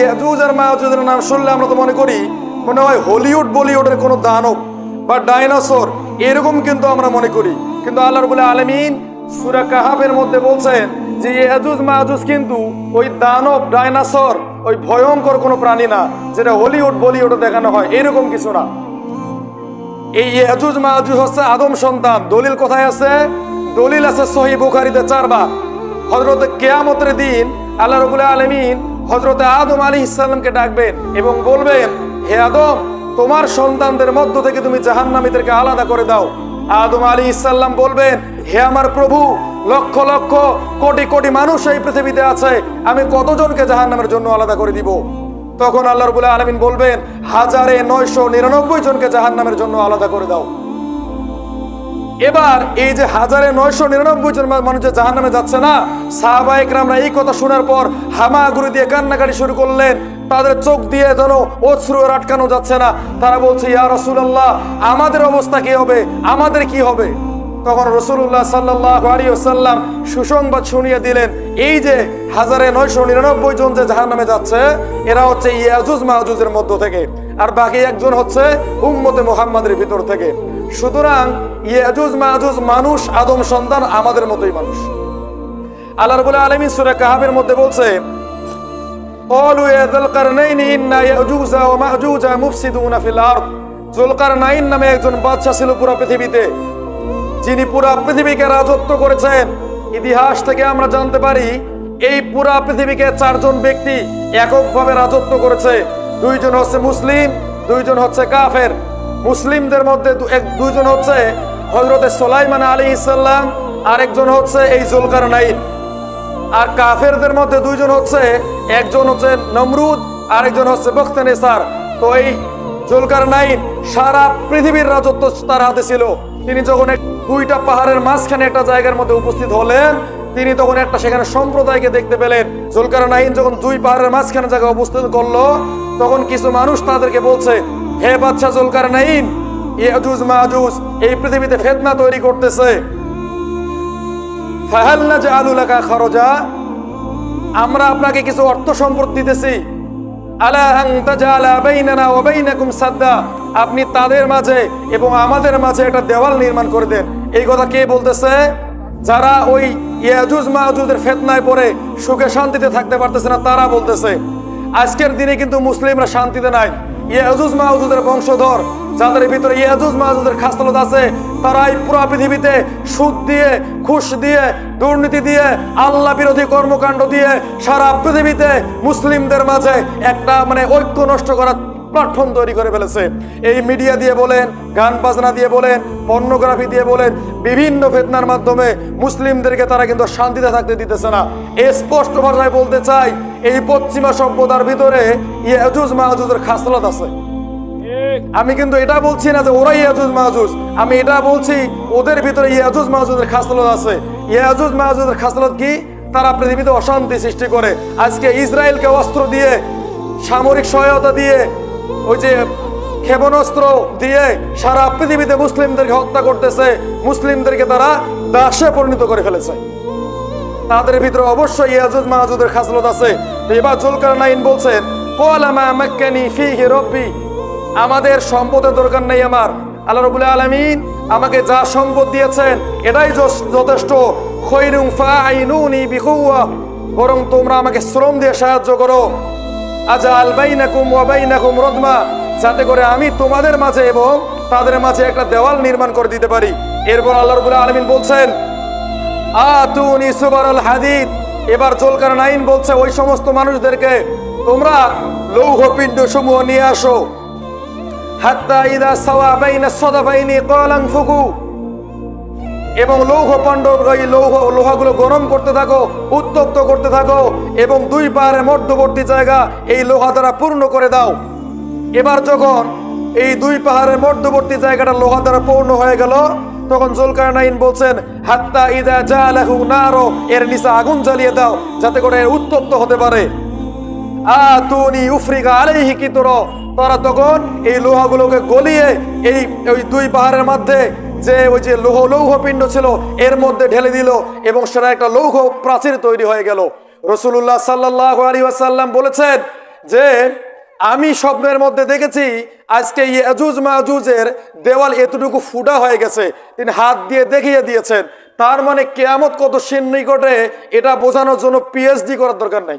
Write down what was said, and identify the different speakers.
Speaker 1: ইয়াজুজ নাম শুনলে আমরা তো মনে করি, মনে হয় হলিউড বলিউডের কোনো দানব বা ডাইনোসর এরকম কিন্তু আমরা মনে করি। কিন্তু আলমিন সুরা কাহাবের মধ্যে বলছেন যে কিন্তু ওই দানব ওই ভয়ঙ্কর কোনো প্রাণী না, যেটা হলিউড বলিউডে দেখানো হয়, এরকম কিছু না। এই হচ্ছে আদম সন্তান। দলিল কোথায় আছে? দলিল আছে সহি বুখারিতে চারবার। হজরত কেয়ামতের দিন আল্লাহ রবুল্লাহ আলমিন হজরত আদম আলী ইসলামকে ডাকবেন এবং বলবেন, হে আদম, তোমার সন্তানদের মধ্য থেকে তুমি জাহান্নামীদেরকে আলাদা করে দাও। আদম আলী ইসাল্লাম বলবেন, হে আমার প্রভু, লক্ষ লক্ষ, কোটি কোটি মানুষ এই পৃথিবীতে আছে, আমি কতজনকে জাহান্নামের জন্য আলাদা করে দিব? তখন আল্লাহ রবুল্লাহ আলমিন বলবেন, হাজারে নয়শো নিরানব্বই জনকে জাহান্নামের জন্য আলাদা করে দাও। এবার এই যে হাজারে নয়শো নিরানব্বই জন মানুষ যে জাহান নামে যাচ্ছে না সাহাবা একরামরা এই কথা শোনার পর হামাগুড়ি দিয়ে কান্নাকাটি শুরু করলেন। তাদের চোখ দিয়ে যেন অশ্রু আটকানো যাচ্ছে না। তারা বলছে, ইয়া রসুল্লাহ আমাদের অবস্থা কি হবে? আমাদের কি হবে? তখন রসুল্লাহ সাল্লাহ আলী সাল্লাম সুসংবাদ শুনিয়ে দিলেন এই যে হাজারে নয়শো নিরানব্বই জন যে জাহান নামে যাচ্ছে এরা হচ্ছে ইয়াজুজ মাহাজুজের মধ্য থেকে আর বাকি একজন হচ্ছে উম্মতে মোহাম্মদের ভিতর থেকে সুতরাং ইয়াজুজ মাহাজুজ মানুষ আদম সন্তান আমাদের মতোই মানুষ আল্লাহ রবুল্লাহ আলমী সুরা কাহাবের মধ্যে বলছে قالوا يا ذا القرنين إن يأجوج ومأجوج مفسدون في الأرض জুলকারনাইন নামে একজন বাদশা ছিল পুরো পৃথিবীতে যিনি পুরা পৃথিবীকে রাজত্ব করেছেন ইতিহাস থেকে আমরা জানতে পারি, এই পুরা পৃথিবীকে চারজন ব্যক্তি এককভাবে রাজত্ব করেছে। দুইজন হচ্ছে মুসলিম, দুইজন হচ্ছে কাফের। মুসলিমদের মধ্যে দুইজন হচ্ছে হজরতে সোলাইমান আলী ইসাল্লাম আরেকজন হচ্ছে এই জুলকার নাইন আর কাফেরদের মধ্যে দুইজন হচ্ছে, একজন হচ্ছে নমরুদ, আরেকজন হচ্ছে বখতানেসার। তো এই জুলকার নাইন সারা পৃথিবীর রাজত্ব তার হাতে ছিল। তিনি যখন দুইটা পাহাড়ের মাঝখানে একটা জায়গার মধ্যে উপস্থিত হলেন। তিনি তখন একটা সেখানে সম্প্রদায়কে দেখতে পেলেন। জুলকার নাইন যখন দুই পাহাড়ের মাঝখানে জায়গায় উপস্থিত করল, তখন কিছু মানুষ তাদেরকে বলছে, হে বাচ্চা জুলকার নাইন ইয়াজুজ মাহুজ এই পৃথিবীতে ফেতনা তৈরি করতেছে। ফাহাল না যে আলু লাগা খরচা আমরা আপনাকে কিছু অর্থ সম্পদ দিতেছি। আলা আন তাজালা বাইনানা ওয়া বাইনাকুম সাদ্দা, আপনি তাদের মাঝে এবং আমাদের মাঝে একটা দেওয়াল নির্মাণ করে দেন। এই কথা কে বলতেছে? যারা ওই ইয়াজুজ মাহুজের ফেতনায় পড়ে সুখে শান্তিতে থাকতে পারতেছে না, তারা বলতেছে, আজকের দিনে কিন্তু মুসলিমরা শান্তিতে নাই। ইয়াজুজ মাহুজের বংশধর, যাদের ভিতরে ইয়াজুজ মাহুজের খাস্তলত আছে, তারাই পুরো পৃথিবীতে সুদ দিয়ে, ঘুষ দিয়ে, দুর্নীতি দিয়ে, আল্লাহ বিরোধী কর্মকাণ্ড দিয়ে সারা পৃথিবীতে মুসলিমদের মাঝে একটা মানে ঐক্য নষ্ট করার প্ল্যাটফর্ম তৈরি করে ফেলেছে। এই মিডিয়া দিয়ে বলেন, গান বাজনা দিয়ে বলেন, পর্নোগ্রাফি দিয়ে বলেন, বিভিন্ন ফেতনার মাধ্যমে মুসলিমদেরকে তারা কিন্তু শান্তিতে থাকতে দিতেছে না। স্পষ্ট ভাষায় বলতে চাই, এই পশ্চিমা সভ্যতার ভিতরে ইয়াজুজ মাহাজুজের খাসলত আছে। আমি কিন্তু এটা বলছি না যে ওরাই ইয়াজুজ মাহাজুজ আমি এটা বলছি, ওদের ভিতরে ইয়াজুজ মাহাজুজের খাসলত আছে। ইয়াজুজ মাহাজুজের খাসলত কি? তারা পৃথিবীতে অশান্তি সৃষ্টি করে। আজকে ইসরায়েলকে অস্ত্র দিয়ে, সামরিক সহায়তা দিয়ে ওই যে ক্ষেপণাস্ত্র দিয়ে সারা পৃথিবীতে মুসলিমদেরকে হত্যা করতেছে, মুসলিমদেরকে তারা দাসে পরিণত করে ফেলেছে। তাদের ভিতরে অবশ্যই ইয়াজুজ মাহাজুদের খাসলত আছে। এবার জুলকার নাইন বলছেন আমাদের সম্পদের দরকার নেই আমার। আল্লাহ রবুল্লাহ আলমিন আমাকে যা সম্পদ দিয়েছেন, এটাই যথেষ্ট। বরং তোমরা আমাকে শ্রম দিয়ে সাহায্য করো। ওয়া রদমা। যাতে করে আমি তোমাদের মাঝে এবং তাদের মাঝে একটা দেওয়াল নির্মাণ করে দিতে পারি। এরপর আল্লাহ রবুল্লাহ আলমিন বলছেন, আতুনি সুবারুল হাদিদ। এবার বলছে, ওই সমস্ত মানুষদেরকে তোমরা লৌহ পিণ্ড সমূহ নিয়ে আসো। হাত্তা ইদা সাওয়া বাইনা কলাং ফুকু। এবং লৌহ পাণ্ডব এই লৌহ লোহাগুলো গরম করতে থাকো, উত্তপ্ত করতে থাকো এবং দুই পাহাড়ের মধ্যবর্তী জায়গা এই লোহা দ্বারা পূর্ণ করে দাও। এবার যখন এই দুই পাহাড়ের মধ্যবর্তী জায়গাটা লোহা দ্বারা পূর্ণ হয়ে গেল, তখন জুলকার নাইন বলছেন, হাত্তা ইদা জালাহু নারো এর নিচে আগুন জ্বালিয়ে দাও যাতে করে এর উত্তপ্ত হতে পারে। আ তুনি উফ্রিকা উফরিকা আলাইহি কিতর। তারা তখন এই লোহাগুলোকে গলিয়ে এই, ওই দুই পাহাড়ের মধ্যে যে ওই যে লৌহ লৌহ পিণ্ড ছিল, এর মধ্যে ঢেলে দিল এবং সেটা একটা লৌহ প্রাচীর তৈরি হয়ে গেল। রসুল্লাহ সাল্লাহ আলী ওয়াসাল্লাম বলেছেন যে, আমি স্বপ্নের মধ্যে দেখেছি, আজকে ইয়াজুজ মাজুজের দেওয়াল এতটুকু ফুটা হয়ে গেছে। তিনি হাত দিয়ে দেখিয়ে দিয়েছেন। তার মানে কেয়ামত কত সিন নিকটে এটা বোঝানোর জন্য পিএইচডি করার দরকার নাই।